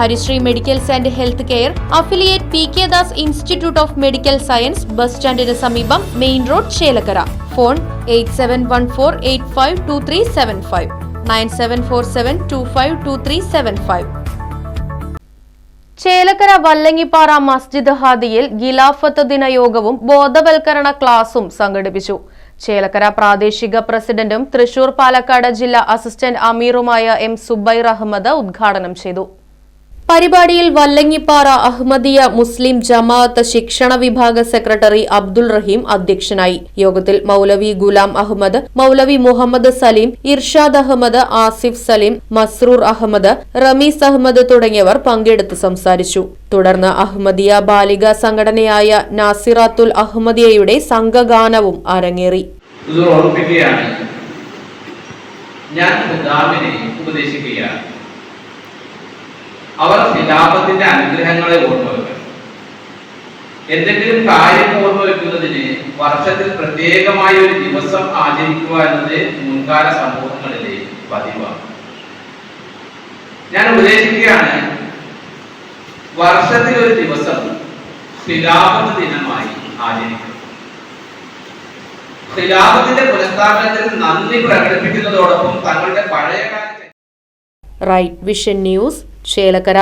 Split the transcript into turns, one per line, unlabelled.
Harishree medicals and health care affiliate P K Das institute of medical science bus സ്റ്റാൻഡിന് സമീപം main road Chelakkara. Phone eight seven one four eight five two three seven five. Nine seven four seven two five two three seven five. Chelakkara Vallangippara മസ്ജിദ് ഹാദിയിൽ ഗിലാഫത്ത് ദിന യോഗവും ബോധവൽക്കരണ ക്ലാസും സംഘടിപ്പിച്ചു. ചേലക്കര പ്രാദേശിക പ്രസിഡന്റും തൃശൂർ പാലക്കാട് ജില്ലാ അസിസ്റ്റന്റ് അമീറുമായ എം സുബൈർ അഹമ്മദ് ഉദ്ഘാടനം ചെയ്തു. പരിപാടിയിൽ വല്ലങ്ങിപ്പാറ അഹമ്മദിയ മുസ്ലിം ജമാഅത്ത് ശിക്ഷണ വിഭാഗ സെക്രട്ടറി അബ്ദുൾ റഹീം അധ്യക്ഷനായി. യോഗത്തിൽ മൗലവി ഗുലാം അഹമ്മദ് മൗലവി മുഹമ്മദ് സലീം ഇർഷാദ് അഹമ്മദ് ആസിഫ് സലീം മസ്രൂർ അഹമ്മദ് റമീസ് അഹമ്മദ് തുടങ്ങിയവർ പങ്കെടുത്ത് സംസാരിച്ചു. തുടർന്ന് അഹമ്മദിയ ബാലിക സംഘടനയായ നാസിറാത്തുൽ അഹമ്മദിയയുടെ സംഘഗാനവും അരങ്ങേറി.
ഞാൻ ഉപദേശിക്കുകയാണ്. അവർ ഖിലാഫത്തിന്റെ അനുഗ്രഹങ്ങളെ ഓർമ്മവെക്കും. എന്തെങ്കിലും കാര്യം ഓർമ്മവെക്കുന്നതിന് വർഷത്തിൽ പ്രത്യേകമായ ഒരു ദിവസം ആചരിക്കുക എന്നത് മുൻകാല സമൂഹങ്ങളിലെ പതിവാണ്. ഞാൻ ഉപദേശിക്കുകയാണ് വർഷത്തിൽ ഒരു ദിവസം ഖിലാഫത്ത് ദിനമായി ആചരിക്കും. ഖിലാഫത്തിന്റെ പുനഃസ്ഥാപനത്തിൽ നന്ദി പ്രകടിപ്പിക്കുന്നതോടൊപ്പം തങ്ങളുടെ പഴയകാല
റൈറ്റ് വിഷൻ ന്യൂസ് ചേലക്കര